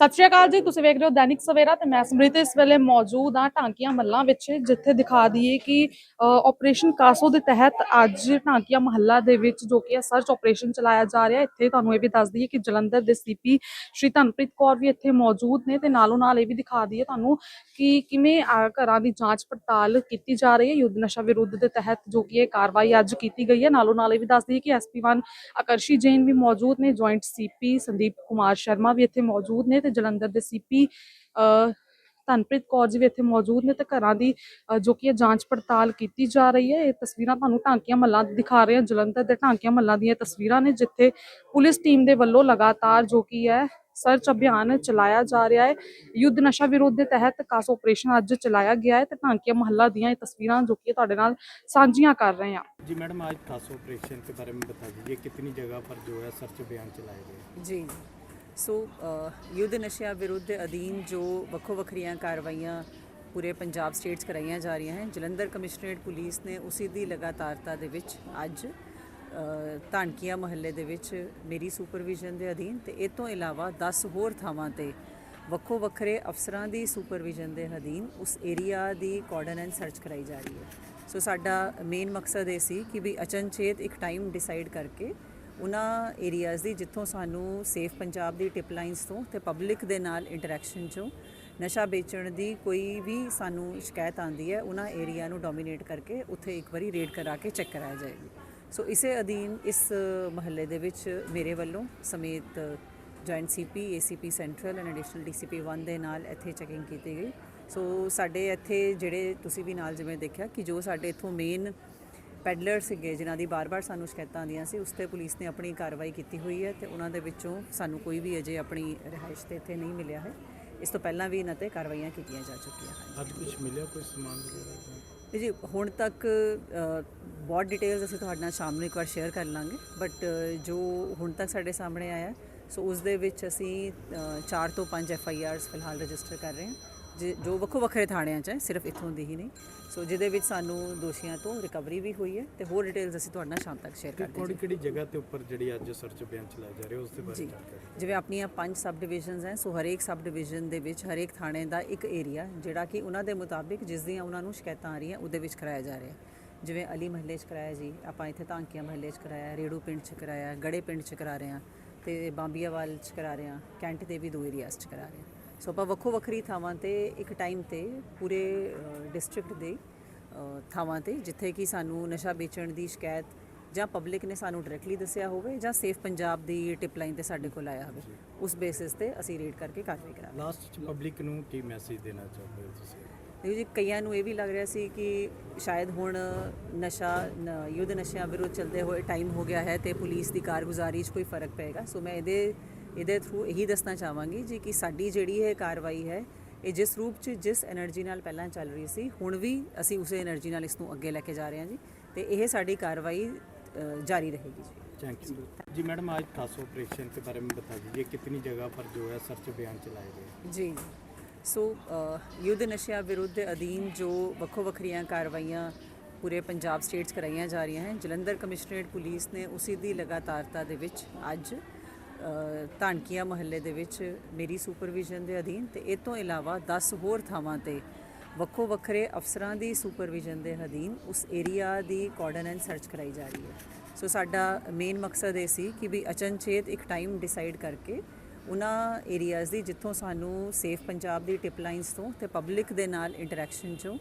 ਸਤਿ ਸ਼੍ਰੀ ਅਕਾਲ ਜੀ, ਤੁਸੀਂ ਵੇਖ ਰਹੇ ਹੋ ਦੈਨਿਕ ਸਵੇਰਾ ਤੇ ਮੈਂ ਸਮ੍ਰਿਤ ਇਸ ਵੇਲੇ ਮੌਜੂਦ ਹਾਂ ਢਾਂਕੀਆਂ ਮੱਲਾਂ ਵਿੱਚ, ਜਿੱਥੇ ਦਿਖਾ ਦਈਏ ਕਿ ਆਪਰੇਸ਼ਨ ਕਾਸੋ ਦੇ ਤਹਿਤ ਅੱਜ ਢਾਂਕੀਆਂ ਮਹੱਲਾ ਦੇ ਵਿੱਚ ਜੋ ਕਿ ਸਰਚ ਆਪਰੇਸ਼ਨ ਚਲਾਇਆ ਜਾ ਰਿਹਾ, ਇੱਥੇ ਤੁਹਾਨੂੰ ਇਹ ਵੀ ਦੱਸ ਦਈਏ ਕਿ ਜਲੰਧਰ ਦੇ ਸੀਪੀ ਸ਼੍ਰੀ ਧਨਪ੍ਰੀਤ ਕੌਰ ਵੀ ਇੱਥੇ ਮੌਜੂਦ ਨੇ ਤੇ ਨਾਲੋਂ ਨਾਲ ਇਹ ਵੀ ਦਿਖਾ ਦਈਏ ਤੁਹਾਨੂੰ ਕਿ ਕਿਵੇਂ ਘਰਾਂ ਦੀ ਜਾਂਚ ਪੜਤਾਲ ਕੀਤੀ ਜਾ ਰਹੀ ਹੈ। ਯੁੱਧ ਨਸ਼ਾ ਵਿਰੁੱਧ ਦੇ ਤਹਿਤ ਜੋ ਕਿ ਇਹ ਕਾਰਵਾਈ ਅੱਜ ਕੀਤੀ ਗਈ ਹੈ। ਨਾਲੋਂ ਨਾਲ ਇਹ ਵੀ ਦੱਸ ਦਈਏ ਕਿ ਐਸਪੀ 1 ਆਕਰਸ਼ੀ ਜੈਨ ਵੀ ਮੌਜੂਦ ਨੇ ਜੁਆਇੰਟ ਸੀਪੀ ਸੰਦੀਪ ਕੁਮਾਰ ਸ਼ਰਮਾ ਵੀ ਇੱਥੇ ਮੌਜੂਦ ਨੇ ਤੇ ਜਲੰਧਰ ਦੇ ਸੀਪੀ ਧਨਪ੍ਰੀਤ ਕੌਰ ਜੀ ਵੀ ਇੱਥੇ ਮੌਜੂਦ ਨੇ ਤੇ ਘਰਾਂ ਦੀ ਜੋ ਕਿ ਜਾਂਚ ਪੜਤਾਲ ਕੀਤੀ ਜਾ ਰਹੀ ਹੈ। ਇਹ ਤਸਵੀਰਾਂ ਤੁਹਾਨੂੰ ਢਾਂਕੀਆਂ ਮੱਲਾਂ ਦਿਖਾ ਰਹੇ ਹਾਂ। ਜਲੰਧਰ ਦੇ ਢਾਂਕੀਆਂ ਮੱਲਾਂ ਦੀਆਂ ਤਸਵੀਰਾਂ ਨੇ ਜਿੱਥੇ ਪੁਲਿਸ ਟੀਮ ਦੇ ਵੱਲੋਂ ਲਗਾਤਾਰ ਜੋ ਕਿ ਹੈ ਸਰਚ ਅਭਿਆਨ ਚਲਾਇਆ ਜਾ ਰਿਹਾ ਹੈ। ਯੁੱਧ ਨਸ਼ਾ ਵਿਰੋਧ ਦੇ ਤਹਿਤ ਕਾਸ ਆਪਰੇਸ਼ਨ ਅੱਜ ਚਲਾਇਆ ਗਿਆ ਹੈ ਤੇ ਢਾਂਕੀਆਂ ਮਹੱਲਾ ਦੀਆਂ ਇਹ ਤਸਵੀਰਾਂ ਜੋ ਕਿ ਤੁਹਾਡੇ ਨਾਲ ਸਾਂਝੀਆਂ ਕਰ ਰਹੇ ਹਾਂ। ਜੀ ਮੈਡਮ ਅੱਜ ਕਾਸ ਆਪਰੇਸ਼ਨ ਦੇ ਬਾਰੇ ਵਿੱਚ ਬਤਾ ਦਿਜੀਏ ਕਿੰਨੀ ਜਗ੍ਹਾ ਪਰ ਜੋ ਹੈ ਸਰਚ ਅਭਿਆਨ ਚਲਾਇਆ ਗਿਆ ਜੀ। ਸੋ ਯੁੱਧ ਨਸ਼ਿਆਂ ਵਿਰੁੱਧ ਦੇ ਅਧੀਨ ਜੋ ਵੱਖੋ ਵੱਖਰੀਆਂ ਕਾਰਵਾਈਆਂ ਪੂਰੇ ਪੰਜਾਬ ਸਟੇਟਸ ਕਰਾਈਆਂ ਜਾ ਰਹੀਆਂ ਹਨ ਜਲੰਧਰ ਕਮਿਸ਼ਨਰੇਟ ਪੁਲਿਸ ਨੇ ਉਸੇ ਦੀ ਲਗਾਤਾਰਤਾ ਦੇ ਵਿੱਚ ਅੱਜ ਅ, ਧਾਨਕੀਆ ਮਹੱਲੇ ਦੇ ਵਿੱਚ ਮੇਰੀ ਸੁਪਰਵਿਜ਼ਨ ਦੇ ਅਧੀਨ ਤੇ ਇਹ ਤੋਂ ਇਲਾਵਾ 10 ਹੋਰ ਥਾਵਾਂ ਤੇ ਵੱਖੋ ਵੱਖਰੇ ਅਫਸਰਾਂ ਦੀ ਸੁਪਰਵਿਜ਼ਨ ਦੇ ਅਧੀਨ ਉਸ ਏਰੀਆ ਦੀ ਕੋਆਰਡੀਨੇਟ ਸਰਚ ਕਰਾਈ ਜਾ ਰਹੀ ਹੈ। ਸੋ ਸਾਡਾ ਮੇਨ ਮਕਸਦ ਇਹ ਸੀ ਕਿ ਵੀ ਅਚਨਚੇਤ ਇੱਕ ਟਾਈਮ ਡਿਸਾਈਡ ਕਰਕੇ ਉਹਨਾਂ ਏਰੀਆਜ਼ ਦੀ ਜਿੱਥੋਂ ਸਾਨੂੰ ਸੇਫ ਪੰਜਾਬ ਦੀ ਟਿਪ ਲਾਈਨਸ ਤੋਂ ਤੇ ਪਬਲਿਕ ਦੇ ਨਾਲ ਇੰਟਰੈਕਸ਼ਨ ਚੋਂ ਨਸ਼ਾ ਵੇਚਣ ਦੀ ਕੋਈ ਵੀ ਸਾਨੂੰ ਸ਼ਿਕਾਇਤ ਆਂਦੀ ਹੈ, ਉਹਨਾਂ ਏਰੀਆ ਨੂੰ ਡੋਮੀਨੇਟ ਕਰਕੇ ਉੱਥੇ ਇੱਕ ਵਾਰੀ ਰੇਡ ਕਰਾ ਕੇ ਚੈੱਕ ਕਰਾਇਆ ਜਾਏਗੀ। ਸੋ ਇਸੇ ਅਧੀਨ, ਇਸ ਮਹੱਲੇ ਦੇ ਵਿੱਚ ਮੇਰੇ ਵੱਲੋਂ ਸਮੇਤ joint CP ACP central and additional DCP 1 ਦੇ ਨਾਲ ਇੱਥੇ ਚੈਕਿੰਗ ਕੀਤੀ ਗਈ। ਸੋ ਸਾਡੇ ਇੱਥੇ ਜਿਹੜੇ ਤੁਸੀਂ ਵੀ ਨਾਲ ਜਿਵੇਂ ਦੇਖਿਆ ਕਿ ਜੋ ਸਾਡੇ ਇੱਥੋਂ ਮੇਨ ਪੈਡਲਰ ਸੀਗੇ ਜਿਨ੍ਹਾਂ ਦੀ ਬਾਰ-ਬਾਰ ਸਾਨੂੰ ਸ਼ਿਕਾਇਤਾਂ ਆਉਂਦੀਆਂ ਸੀ ਉਸ ਤੇ ਪੁਲਿਸ ਨੇ ਆਪਣੀ ਕਾਰਵਾਈ ਕੀਤੀ ਹੋਈ ਹੈ ਤੇ ਉਹਨਾਂ ਦੇ ਵਿੱਚੋਂ ਸਾਨੂੰ ਕੋਈ ਵੀ ਅਜੇ ਆਪਣੀ ਰਿਹਾਇਸ਼ ਤੇ ਇੱਥੇ ਨਹੀਂ ਮਿਲਿਆ ਹੈ। ਇਸ ਤੋਂ ਪਹਿਲਾਂ ਵੀ ਇਹਨਾਂ ਤੇ ਕਾਰਵਾਈਆਂ ਕੀਤੀਆਂ ਜਾ ਚੁੱਕੀਆਂ ਹਨ। ਅੱਜ ਕੁਝ ਮਿਲਿਆ ਕੋਈ ਸਮਾਨ ਵਗੈਰਾ? ਜੀ ਹੁਣ ਤੱਕ ਬਹੁਤ ਡਿਟੇਲਸ ਅਸੀਂ ਤੁਹਾਡੇ ਨਾਲ ਸ਼ਾਮ ਨੂੰ ਇੱਕ ਵਾਰ ਸ਼ੇਅਰ ਕਰ ਲਾਂਗੇ ਬਟ ਜੋ ਹੁਣ ਤੱਕ ਸਾਡੇ ਸਾਹਮਣੇ ਆਇਆ ਸੋ ਉਸ ਦੇ ਵਿੱਚ ਅਸੀਂ 4 ਤੋਂ 5 ਐਫ ਆਈ ਆਰਸ ਫਿਲਹਾਲ ਰਜਿਸਟਰ ਕਰ ਰਹੇ ਹਾਂ। ਜਿ- ਵੱਖੋ ਵੱਖਰੇ ਥਾਣਿਆਂ 'ਚ ਹੈ ਸਿਰਫ ਇੱਥੋਂ ਦੀ ਹੀ ਨਹੀਂ। ਸੋ ਜਿਹਦੇ ਵਿੱਚ ਸਾਨੂੰ ਦੋਸ਼ੀਆਂ ਤੋਂ ਰਿਕਵਰੀ ਵੀ ਹੋਈ ਹੈ ਤੇ ਹੋਰ ਡਿਟੇਲਸ ਅਸੀਂ ਤੁਹਾਡੇ ਨਾਲ ਸ਼ਾਮ ਤੱਕ ਸ਼ੇਅਰ ਕਰ ਕਿਹੜੀ ਦਿਆਂਗੇ ਕਿਹੜੀ ਜਗ੍ਹਾ ਤੇ ਉੱਪਰ ਜਿਹੜੀ ਅੱਜ ਸਰਚ ਅਭਿਆਨ ਚਲਾਇਆ ਜਾ ਰਿਹਾ ਉਸ ਦੇ ਬਾਰੇ ਜਾਣਕਾਰੀ ਜਿਵੇਂ ਆਪਣੀਆਂ ਪੰਜ ਸਬ ਡਿਵੀਜ਼ਨਸ ਹੈ ਸੋ ਹਰੇਕ ਸਬ ਡਿਵੀਜ਼ਨ ਦੇ ਵਿੱਚ ਹਰੇਕ ਥਾਣੇ ਦਾ ਇੱਕ ਏਰੀਆ ਜਿਹੜਾ ਕਿ ਉਹਨਾਂ ਦੇ ਮੁਤਾਬਿਕ ਜਿਸ ਦੀਆਂ ਉਹਨਾਂ ਨੂੰ ਸ਼ਿਕਾਇਤਾਂ ਆ ਰਹੀਆਂ ਉਹਦੇ ਵਿੱਚ ਕਰਾਇਆ ਜਾ ਰਿਹਾ। ਜਿਵੇਂ ਅਲੀ ਮਹੱਲੇ 'ਚ ਕਰਾਇਆ ਜੀ ਆਪਾਂ ਇੱਥੇ ਧਾਂਕੀਆਂ ਮਹੱਲੇ 'ਚ ਕਰਾਇਆ ਰੇੜੂ ਪਿੰਡ 'ਚ ਕਰਾਇਆ ਗੜੇ ਪਿੰਡ 'ਚ ਕਰਾ ਰਹੇ ਹਾਂ ਤੇ ਬਾਂਬੀਆਵਾਲ 'ਚ ਕਰਾ ਰਹੇ ਹਾਂ ਕੈਂਟ ਦੇ ਵੀ ਦੋ ਏਰੀਆਸ 'ਚ ਕਰਾ ਰਹੇ ਹਾਂ। ਸੋ ਆਪਾਂ ਵੱਖੋ ਵੱਖਰੀ ਥਾਵਾਂ ਤੇ ਇੱਕ ਟਾਈਮ ਤੇ ਪੂਰੇ ਡਿਸਟ੍ਰਿਕਟ ਦੇ ਥਾਵਾਂ ਤੇ ਜਿੱਥੇ ਕਿ ਸਾਨੂੰ ਨਸ਼ਾ ਵੇਚਣ ਦੀ ਸ਼ਿਕਾਇਤ ਜਾਂ ਪਬਲਿਕ ਨੇ ਸਾਨੂੰ ਡਾਇਰੈਕਟਲੀ ਦੱਸਿਆ ਹੋਵੇ ਜਾਂ ਸੇਫ ਪੰਜਾਬ ਦੀ ਟਿਪ ਲਾਈਨ ਤੇ ਸਾਡੇ ਕੋਲ ਆਇਆ ਹੋਵੇ। ਉਸ ਬੇਸਿਸ ਤੇ ਅਸੀਂ ਰੇਡ ਕਰਕੇ ਕਾਰਵਾਈ ਕਰਾਂਗੇ। ਲਾਸਟ ਚ ਪਬਲਿਕ ਨੂੰ ਕੀ ਮੈਸੇਜ ਦੇਣਾ ਚਾਹੁੰਦੇ ਹੋ ਤੁਸੀਂ? ਦੇਖੋ ਜੀ ਕਈਆਂ ਨੂੰ ਇਹ ਵੀ ਲੱਗ ਰਿਹਾ ਸੀ ਕਿ ਸ਼ਾਇਦ ਹੁਣ ਨਸ਼ਾ ਯੁੱਧ ਨਸ਼ਿਆਂ ਵਿਰੁੱਧ ਚੱਲਦੇ ਹੋਏ ਟਾਈਮ ਹੋ ਗਿਆ ਹੈ ਤੇ ਪੁਲਿਸ ਦੀ ਕਾਰਗੁਜ਼ਾਰੀ 'ਚ ਕੋਈ ਫ਼ਰਕ ਪਏਗਾ। ਸੋ ਮੈਂ ਇਹਦੇ ਇਹਦੇ ਥਰੂ ਇਹੀ ਦੱਸਣਾ ਚਾਹਾਂਗੀ ਜੀ ਕਿ ਸਾਡੀ ਜਿਹੜੀ ਇਹ ਕਾਰਵਾਈ ਹੈ ਇਹ ਜਿਸ ਰੂਪ 'ਚ ਜਿਸ એનર્ਜੀ ਨਾਲ ਪਹਿਲਾਂ ਚੱਲ ਰਹੀ ਸੀ ਹੁਣ ਵੀ ਅਸੀਂ ਉਸੇ એનર્ਜੀ ਨਾਲ ਇਸ ਨੂੰ ਅੱਗੇ ਲੈ ਕੇ ਜਾ ਰਹੇ ਹਾਂ ਜੀ ਤੇ ਇਹ ਸਾਡੀ ਕਾਰਵਾਈ ਜਾਰੀ ਰਹੇਗੀ जी थैंक यू जी मैडम आज खास ऑपरेशन के बारे में बता दीजिए कितनी जगह पर जो है सर्च अभियान चलाए गए जी ਸੋ ਯੁੱਧ ਨਸ਼ਿਆਂ ਵਿਰੁੱਧ ਅਧੀਨ ਜੋ ਵੱਖੋ ਵੱਖਰੀਆਂ ਕਾਰਵਾਈਆਂ ਪੂਰੇ ਪੰਜਾਬ ਸਟੇਟਸ ਕਰਾਈਆਂ ਜਾ ਰਹੀਆਂ ਹਨ ਜਲੰਧਰ ਕਮਿਸ਼ਨਰੇਟ ਪੁਲਿਸ ਨੇ ਉਸੇ ਦੀ ਲਗਾਤਾਰਤਾ ਦੇ ਵਿੱਚ ਅੱਜ ਧਾਨਕੀਆ ਮਹੱਲੇ ਦੇ ਵਿੱਚ ਮੇਰੀ ਸੁਪਰਵਿਜ਼ਨ ਦੇ ਅਧੀਨ ਤੇ ਇਹ ਤੋਂ ਇਲਾਵਾ 10 ਹੋਰ ਥਾਵਾਂ ਤੇ ਵੱਖੋ ਵੱਖਰੇ ਅਫਸਰਾਂ ਦੀ ਸੁਪਰਵਿਜ਼ਨ ਦੇ ਅਧੀਨ ਉਸ ਏਰੀਆ ਦੀ ਕੋਆਰਡੀਨੇਟ ਸਰਚ ਕਰਾਈ ਜਾ ਰਹੀ ਹੈ। ਸੋ ਸਾਡਾ ਮੇਨ ਮਕਸਦ ਇਹ ਸੀ ਕਿ ਵੀ ਅਚਨਚੇਤ ਇੱਕ ਟਾਈਮ ਡਿਸਾਈਡ ਕਰਕੇ ਉਹਨਾਂ ਏਰੀਆਜ਼ ਦੀ ਜਿੱਥੋਂ ਸਾਨੂੰ ਸੇਫ ਪੰਜਾਬ ਦੀ ਟਿਪ ਲਾਈਨਸ ਤੋਂ ਤੇ ਪਬਲਿਕ ਦੇ ਨਾਲ ਇੰਟਰੈਕਸ਼ਨ ਚੋਂ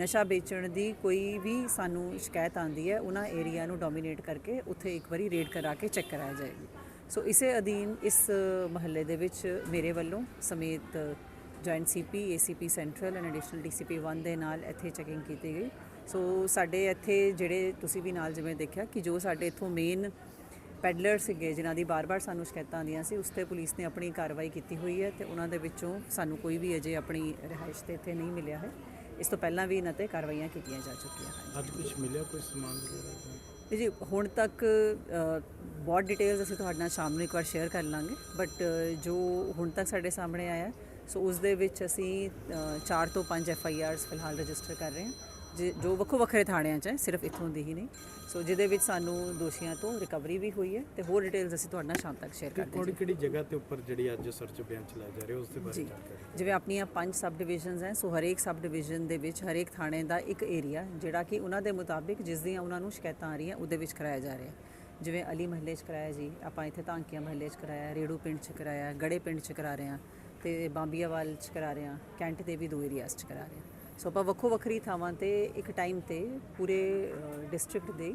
ਨਸ਼ਾ ਵੇਚਣ ਦੀ ਕੋਈ ਵੀ ਸਾਨੂੰ ਸ਼ਿਕਾਇਤ ਆਂਦੀ ਹੈ, ਉਹਨਾਂ ਏਰੀਆ ਨੂੰ ਡੋਮੀਨੇਟ ਕਰਕੇ ਉੱਥੇ ਇੱਕ ਵਾਰੀ ਰੇਡ ਕਰਾ ਕੇ ਚੈੱਕ ਕਰਾਇਆ ਜਾਏਗੀ। ਸੋ ਇਸੇ ਅਧੀਨ ਇਸ ਮਹੱਲੇ ਦੇ ਵਿੱਚ ਮੇਰੇ ਵੱਲੋਂ ਸਮੇਤ joint CP ACP central and additional DCP 1 ਦੇ ਨਾਲ ਇੱਥੇ ਚੈਕਿੰਗ ਕੀਤੀ ਗਈ ਸੋ ਸਾਡੇ ਇੱਥੇ ਜਿਹੜੇ ਤੁਸੀਂ ਵੀ ਨਾਲ ਜਿਵੇਂ ਦੇਖਿਆ ਕਿ ਜੋ ਸਾਡੇ ਇਥੋਂ ਮੇਨ ਪੈਡਲਰ ਸੀਗੇ ਜਿਨ੍ਹਾਂ ਦੀ ਬਾਰ-ਬਾਰ ਸਾਨੂੰ ਸ਼ਿਕਾਇਤਾਂ ਆਉਂਦੀਆਂ ਸੀ ਉਸ ਤੇ ਪੁਲਿਸ ਨੇ ਆਪਣੀ ਕਾਰਵਾਈ ਕੀਤੀ ਹੋਈ ਹੈ ਤੇ ਉਹਨਾਂ ਦੇ ਵਿੱਚੋਂ ਸਾਨੂੰ ਕੋਈ ਵੀ ਅਜੇ ਆਪਣੀ ਰਿਹਾਇਸ਼ ਤੇ ਇੱਥੇ ਨਹੀਂ ਮਿਲਿਆ ਹੈ ਇਸ ਤੋਂ ਪਹਿਲਾਂ ਵੀ ਇਹਨਾਂ ਤੇ ਕਾਰਵਾਈਆਂ ਕੀਤੀਆਂ ਜਾ ਚੁੱਕੀਆਂ ਹਨ ਅੱਜ ਕੁਝ ਮਿਲਿਆ ਕੋਈ ਸਮਾਨ ਵਗੈਰਾ ਜੀ, ਹੁਣ ਤੱਕ ਬਹੁਤ ਡਿਟੇਲਸ ਅਸੀਂ ਤੁਹਾਡੇ ਨਾਲ ਸ਼ਾਮ ਨੂੰ ਇੱਕ ਵਾਰ ਸ਼ੇਅਰ ਕਰ ਲਾਂਗੇ ਬਟ ਜੋ ਹੁਣ ਤੱਕ ਸਾਡੇ ਸਾਹਮਣੇ ਆਇਆ ਸੋ ਉਸ ਦੇ ਵਿੱਚ ਅਸੀਂ 4 ਤੋਂ 5 ਐਫ ਆਈ ਆਰਸ ਫਿਲਹਾਲ ਰਜਿਸਟਰ ਕਰ ਰਹੇ ਹਾਂ। ਜਿ- ਵੱਖੋ ਵੱਖਰੇ ਥਾਣਿਆਂ 'ਚ ਹੈ ਸਿਰਫ ਇੱਥੋਂ ਦੀ ਹੀ ਨਹੀਂ। ਸੋ ਜਿਹਦੇ ਵਿੱਚ ਸਾਨੂੰ ਦੋਸ਼ੀਆਂ ਤੋਂ ਰਿਕਵਰੀ ਵੀ ਹੋਈ ਹੈ ਤੇ ਹੋਰ ਡਿਟੇਲਸ ਅਸੀਂ ਤੁਹਾਡੇ ਨਾਲ ਸ਼ਾਮ ਤੱਕ ਸ਼ੇਅਰ ਕਰਦੇ ਕਿਹੜੀ ਕਿਹੜੀ ਜਗ੍ਹਾ ਤੇ ਉੱਪਰ ਜਿਹੜੀ ਅੱਜ ਸਰਚ ਅਭਿਆਨ ਚਲਾਇਆ ਜਾ ਰਿਹਾ ਉਸ ਦੇ ਬਾਰੇ ਜਾਣਕਾਰੀ ਜਿਵੇਂ ਆਪਣੀਆਂ ਪੰਜ ਸਬ ਡਿਵੀਜ਼ਨਸ ਹੈ ਸੋ ਹਰੇਕ ਸਬ ਡਿਵੀਜ਼ਨ ਦੇ ਵਿੱਚ ਹਰੇਕ ਥਾਣੇ ਦਾ ਇੱਕ ਏਰੀਆ ਜਿਹੜਾ ਕਿ ਉਹਨਾਂ ਦੇ ਮੁਤਾਬਿਕ ਜਿਸ ਦੀਆਂ ਉਹਨਾਂ ਨੂੰ ਸ਼ਿਕਾਇਤਾਂ ਆ ਰਹੀਆਂ ਉਹਦੇ ਵਿੱਚ ਕਰਾਇਆ ਜਾ ਰਿਹਾ। ਜਿਵੇਂ ਅਲੀ ਮਹੱਲੇ 'ਚ ਕਰਾਇਆ ਜੀ ਆਪਾਂ ਇੱਥੇ ਧਾਂਕੀਆਂ ਮਹੱਲੇ 'ਚ ਕਰਾਇਆ ਰੇੜੂ ਪਿੰਡ 'ਚ ਕਰਾਇਆ ਗੜੇ ਪਿੰਡ 'ਚ ਕਰਾ ਰਹੇ ਹਾਂ ਤੇ ਬਾਂਬੀਆਵਾਲ 'ਚ ਕਰਾ ਰਹੇ ਹਾਂ ਕੈਂਟ ਦੇ ਵੀ ਦੋ ਏਰੀਆਸ 'ਚ ਕਰਾ ਰਹੇ ਹਾਂ। ਸੋ ਆਪਾਂ ਵੱਖੋ ਵੱਖਰੀ ਥਾਵਾਂ ਤੇ ਇੱਕ ਟਾਈਮ ਤੇ ਪੂਰੇ ਡਿਸਟ੍ਰਿਕਟ ਦੇ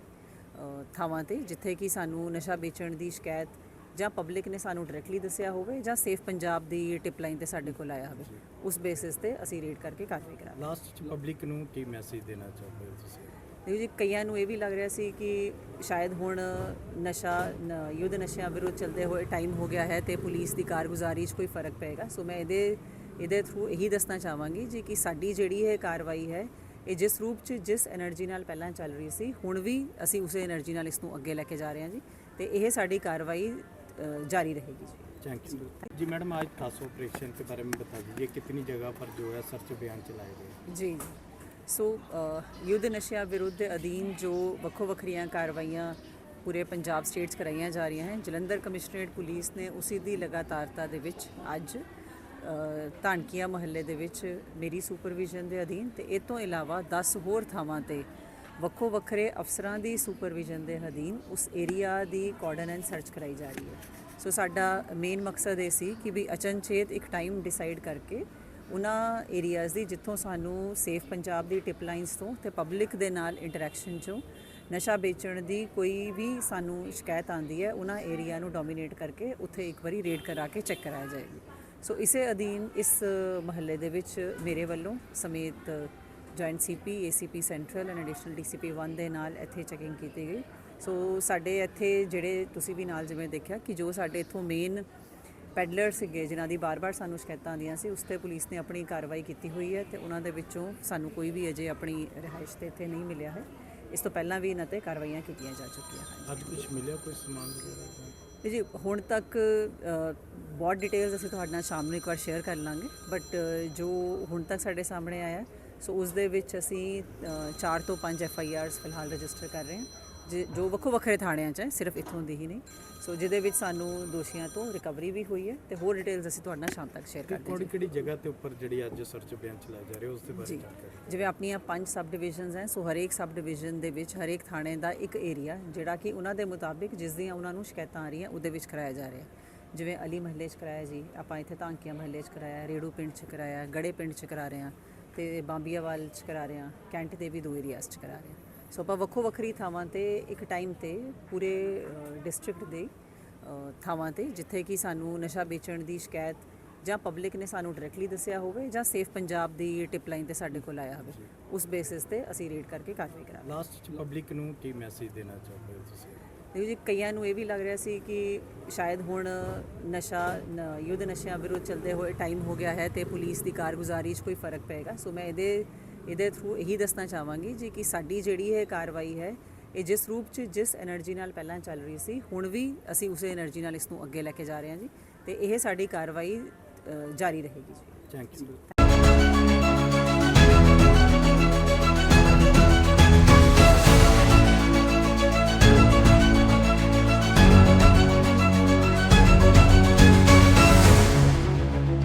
ਥਾਵਾਂ ਤੇ ਜਿੱਥੇ ਕਿ ਸਾਨੂੰ ਨਸ਼ਾ ਵੇਚਣ ਦੀ ਸ਼ਿਕਾਇਤ ਜਾਂ ਪਬਲਿਕ ਨੇ ਸਾਨੂੰ ਡਾਇਰੈਕਟਲੀ ਦੱਸਿਆ ਹੋਵੇ ਜਾਂ ਸੇਫ ਪੰਜਾਬ ਦੀ ਟਿਪ ਲਾਈਨ ਤੇ ਸਾਡੇ ਕੋਲ ਆਇਆ ਹੋਵੇ। ਉਸ ਬੇਸਿਸ ਤੇ ਅਸੀਂ ਰੇਡ ਕਰਕੇ ਕਾਰਵਾਈ ਕਰਾਂਗੇ। ਲਾਸਟ ਚ ਪਬਲਿਕ ਨੂੰ ਕੀ ਮੈਸੇਜ ਦੇਣਾ ਚਾਹੁੰਦੇ ਹੋ ਤੁਸੀਂ? ਦੇਖੋ ਜੀ ਕਈਆਂ ਨੂੰ ਇਹ ਵੀ ਲੱਗ ਰਿਹਾ ਸੀ ਕਿ ਸ਼ਾਇਦ ਹੁਣ ਨਸ਼ਾ ਯੁੱਧ ਨਸ਼ਿਆਂ ਵਿਰੁੱਧ ਚੱਲਦੇ ਹੋਏ ਟਾਈਮ ਹੋ ਗਿਆ ਹੈ ਤੇ ਪੁਲਿਸ ਦੀ ਕਾਰਗੁਜ਼ਾਰੀ 'ਚ ਕੋਈ ਫ਼ਰਕ ਪਏਗਾ। ਸੋ ਮੈਂ ਇਹਦੇ ਇਹਦੇ ਥਰੂ ਇਹੀ ਦੱਸਣਾ ਚਾਹਾਂਗੀ ਜੀ ਕਿ ਸਾਡੀ ਜਿਹੜੀ ਇਹ ਕਾਰਵਾਈ ਹੈ ਇਹ ਜਿਸ ਰੂਪ 'ਚ ਜਿਸ એનર્ਜੀ ਨਾਲ ਪਹਿਲਾਂ ਚੱਲ ਰਹੀ ਸੀ ਹੁਣ ਵੀ ਅਸੀਂ ਉਸੇ એનર્ਜੀ ਨਾਲ ਇਸ ਨੂੰ ਅੱਗੇ ਲੈ ਕੇ ਜਾ ਰਹੇ ਹਾਂ ਜੀ ਤੇ ਇਹ ਸਾਡੀ ਕਾਰਵਾਈ जारी रहेगी थैंक यू जी मैडम आज खास ऑपरेशन के बारे में बता दीजिए कितनी जगह पर जो है सर्च अभियान चलाए गए जी ਸੋ ਯੁੱਧ ਨਸ਼ਿਆਂ ਵਿਰੁੱਧ ਅਧੀਨ ਜੋ ਵੱਖੋ ਵੱਖਰੀਆਂ ਕਾਰਵਾਈਆਂ ਪੂਰੇ ਪੰਜਾਬ ਸਟੇਟਸ ਕਰਾਈਆਂ ਜਾ ਰਹੀਆਂ ਹਨ ਜਲੰਧਰ ਕਮਿਸ਼ਨਰੇਟ ਪੁਲਿਸ ਨੇ ਉਸੇ ਦੀ ਲਗਾਤਾਰਤਾ ਦੇ ਵਿੱਚ ਅੱਜ ਧਾਨਕੀਆ ਮਹੱਲੇ ਦੇ ਵਿੱਚ ਮੇਰੀ ਸੁਪਰਵਿਜ਼ਨ ਦੇ ਅਧੀਨ ਤੇ ਇਹ ਤੋਂ ਇਲਾਵਾ 10 ਹੋਰ ਥਾਵਾਂ ਤੇ ਵੱਖੋ ਵੱਖਰੇ ਅਫਸਰਾਂ ਦੀ ਸੁਪਰਵਿਜ਼ਨ ਦੇ ਅਧੀਨ ਉਸ ਏਰੀਆ ਦੀ ਕੋਆਰਡੀਨੈਂਸ ਸਰਚ ਕਰਾਈ ਜਾ ਰਹੀ ਹੈ। ਸੋ ਸਾਡਾ ਮੇਨ ਮਕਸਦ ਇਹ ਸੀ ਕਿ ਵੀ ਅਚਨਚੇਤ ਇੱਕ ਟਾਈਮ ਡਿਸਾਈਡ ਕਰਕੇ ਉਹਨਾਂ ਏਰੀਆਜ਼ ਦੀ ਜਿੱਥੋਂ ਸਾਨੂੰ ਸੇਫ ਪੰਜਾਬ ਦੀ ਟਿਪ ਲਾਈਨਸ ਤੋਂ ਤੇ ਪਬਲਿਕ ਦੇ ਨਾਲ ਇੰਟਰੈਕਸ਼ਨ ਚੋਂ ਨਸ਼ਾ ਵੇਚਣ ਦੀ ਕੋਈ ਵੀ ਸਾਨੂੰ ਸ਼ਿਕਾਇਤ ਆਂਦੀ ਹੈ, ਉਹਨਾਂ ਏਰੀਆ ਨੂੰ ਡੋਮੀਨੇਟ ਕਰਕੇ ਉੱਥੇ ਇੱਕ ਵਾਰੀ ਰੇਡ ਕਰਾ ਕੇ ਚੈੱਕ ਕਰਾਇਆ ਜਾਏਗਾ। ਸੋ ਇਸੇ ਅਧੀਨ ਇਸ ਮਹੱਲੇ ਦੇ ਵਿੱਚ ਮੇਰੇ ਵੱਲੋਂ ਸਮੇਤ joint CP ACP central and additional DCP 1 ਦੇ ਨਾਲ ਇੱਥੇ ਚੈਕਿੰਗ ਕੀਤੀ ਗਈ ਸੋ ਸਾਡੇ ਇੱਥੇ ਜਿਹੜੇ ਤੁਸੀਂ ਵੀ ਨਾਲ ਜਿਵੇਂ ਦੇਖਿਆ ਕਿ ਜੋ ਸਾਡੇ ਇਥੋਂ ਮੇਨ ਪੈਡਲਰ ਸੀਗੇ ਜਿਨ੍ਹਾਂ ਦੀ ਬਾਰ-ਬਾਰ ਸਾਨੂੰ ਸ਼ਿਕਾਇਤਾਂ ਆਉਂਦੀਆਂ ਸੀ ਉਸ ਤੇ ਪੁਲਿਸ ਨੇ ਆਪਣੀ ਕਾਰਵਾਈ ਕੀਤੀ ਹੋਈ ਹੈ ਤੇ ਉਹਨਾਂ ਦੇ ਵਿੱਚੋਂ ਸਾਨੂੰ ਕੋਈ ਵੀ ਅਜੇ ਆਪਣੀ ਰਿਹਾਇਸ਼ ਤੇ ਇੱਥੇ ਨਹੀਂ ਮਿਲਿਆ ਹੈ ਇਸ ਤੋਂ ਪਹਿਲਾਂ ਵੀ ਇਹਨਾਂ ਤੇ ਕਾਰਵਾਈਆਂ ਕੀਤੀਆਂ ਜਾ ਚੁੱਕੀਆਂ ਹਨ ਅੱਜ ਕੁਝ ਮਿਲਿਆ ਕੋਈ ਸਮਾਨ ਵਗੈਰਾ ਜੀ, ਹੁਣ ਤੱਕ ਬਹੁਤ ਡਿਟੇਲਸ ਅਸੀਂ ਤੁਹਾਡੇ ਨਾਲ ਸ਼ਾਮ ਨੂੰ ਇੱਕ ਵਾਰ ਸ਼ੇਅਰ ਕਰ ਲਾਂਗੇ ਬਟ ਜੋ ਹੁਣ ਤੱਕ ਸਾਡੇ ਸਾਹਮਣੇ ਆਇਆ ਸੋ ਉਸ ਦੇ ਵਿੱਚ ਅਸੀਂ 4 ਤੋਂ 5 ਐਫ ਆਈ ਆਰਸ ਫਿਲਹਾਲ ਰਜਿਸਟਰ ਕਰ ਰਹੇ ਹਾਂ। ਜਿ- ਵੱਖੋ ਵੱਖਰੇ ਥਾਣਿਆਂ 'ਚ ਹੈ ਸਿਰਫ ਇੱਥੋਂ ਦੀ ਹੀ ਨਹੀਂ। ਸੋ ਜਿਹਦੇ ਵਿੱਚ ਸਾਨੂੰ ਦੋਸ਼ੀਆਂ ਤੋਂ ਰਿਕਵਰੀ ਵੀ ਹੋਈ ਹੈ ਤੇ ਹੋਰ ਡਿਟੇਲਸ ਅਸੀਂ ਤੁਹਾਡੇ ਨਾਲ ਸ਼ਾਮ ਤੱਕ ਸ਼ੇਅਰ ਕਰਦੇ ਹਾਂ ਕਿਹੜੀ ਕਿਹੜੀ ਜਗ੍ਹਾ ਤੇ ਉੱਪਰ ਜਿਹੜੀ ਅੱਜ ਸਰਚ ਅਭਿਆਨ ਚਲਾਇਆ ਜਾ ਰਿਹਾ ਉਸ ਦੇ ਬਾਰੇ ਜਾਣਕਾਰੀ ਜਿਵੇਂ ਆਪਣੀਆਂ ਪੰਜ ਸਬ ਡਿਵੀਜ਼ਨਸ ਹੈ ਸੋ ਹਰੇਕ ਸਬ ਡਿਵੀਜ਼ਨ ਦੇ ਵਿੱਚ ਹਰੇਕ ਥਾਣੇ ਦਾ ਇੱਕ ਏਰੀਆ ਜਿਹੜਾ ਕਿ ਉਹਨਾਂ ਦੇ ਮੁਤਾਬਿਕ ਜਿਸ ਦੀਆਂ ਉਹਨਾਂ ਨੂੰ ਸ਼ਿਕਾਇਤਾਂ ਆ ਰਹੀਆਂ ਉਹਦੇ ਵਿੱਚ ਕਰਾਇਆ ਜਾ ਰਿਹਾ। ਜਿਵੇਂ ਅਲੀ ਮਹੱਲੇ 'ਚ ਕਰਾਇਆ ਜੀ ਆਪਾਂ ਇੱਥੇ ਧਾਂਕੀਆਂ ਮਹੱਲੇ 'ਚ ਕਰਾਇਆ ਰੇੜੂ ਪਿੰਡ 'ਚ ਕਰਾਇਆ ਗੜੇ ਪਿੰਡ 'ਚ ਕਰਾ ਰਹੇ ਹਾਂ ਤੇ ਬਾਂਬੀਆਵਾਲ 'ਚ ਕਰਾ ਰਹੇ ਹਾਂ ਕੈਂਟ ਦੇ ਵੀ ਦੋ ਏਰੀਆਸ 'ਚ ਕਰਾ ਰਹੇ ਹਾਂ। ਸੋ ਆਪਾਂ ਵੱਖੋ ਵੱਖਰੀ ਥਾਵਾਂ ਤੇ ਇੱਕ ਟਾਈਮ ਤੇ ਪੂਰੇ ਡਿਸਟ੍ਰਿਕਟ ਦੇ ਥਾਵਾਂ ਤੇ ਜਿੱਥੇ ਕਿ ਸਾਨੂੰ ਨਸ਼ਾ ਵੇਚਣ ਦੀ ਸ਼ਿਕਾਇਤ ਜਾਂ ਪਬਲਿਕ ਨੇ ਸਾਨੂੰ ਡਾਇਰੈਕਟਲੀ ਦੱਸਿਆ ਹੋਵੇ ਜਾਂ ਸੇਫ ਪੰਜਾਬ ਦੀ ਟਿਪ ਲਾਈਨ ਤੇ ਸਾਡੇ ਕੋਲ ਆਇਆ ਹੋਵੇ। ਉਸ ਬੇਸਿਸ ਤੇ ਅਸੀਂ ਰੇਡ ਕਰਕੇ ਕਾਰਵਾਈ ਕਰਾਂਗੇ। ਲਾਸਟ ਚ ਪਬਲਿਕ ਨੂੰ ਕੀ ਮੈਸੇਜ ਦੇਣਾ ਚਾਹੁੰਦੇ ਹੋ ਤੁਸੀਂ? ਦੇਖੋ ਜੀ ਕਈਆਂ ਨੂੰ ਇਹ ਵੀ ਲੱਗ ਰਿਹਾ ਸੀ ਕਿ ਸ਼ਾਇਦ ਹੁਣ ਨਸ਼ਾ ਯੁੱਧ ਨਸ਼ਿਆਂ ਵਿਰੁੱਧ ਚੱਲਦੇ ਹੋਏ ਟਾਈਮ ਹੋ ਗਿਆ ਹੈ ਤੇ ਪੁਲਿਸ ਦੀ ਕਾਰਗੁਜ਼ਾਰੀ 'ਚ ਕੋਈ ਫ਼ਰਕ ਪਏਗਾ। ਸੋ ਮੈਂ ਇਹਦੇ ਇਹਦੇ ਥਰੂ ਇਹੀ ਦੱਸਣਾ ਚਾਹਾਂਗੀ ਜੀ ਕਿ ਸਾਡੀ ਜਿਹੜੀ ਇਹ ਕਾਰਵਾਈ ਹੈ, ਇਹ ਜਿਸ ਰੂਪ 'ਚ, ਜਿਸ એનર્ਜੀ ਨਾਲ ਪਹਿਲਾਂ ਚੱਲ ਰਹੀ ਸੀ, ਹੁਣ ਵੀ ਅਸੀਂ ਉਸੇ એનર્ਜੀ ਨਾਲ ਇਸ ਨੂੰ ਅੱਗੇ ਲੈ ਕੇ ਜਾ ਰਹੇ ਹਾਂ ਜੀ ਤੇ ਇਹ ਸਾਡੀ ਕਾਰਵਾਈ ਜਾਰੀ ਰਹੇਗੀ ਜੀ। Thank you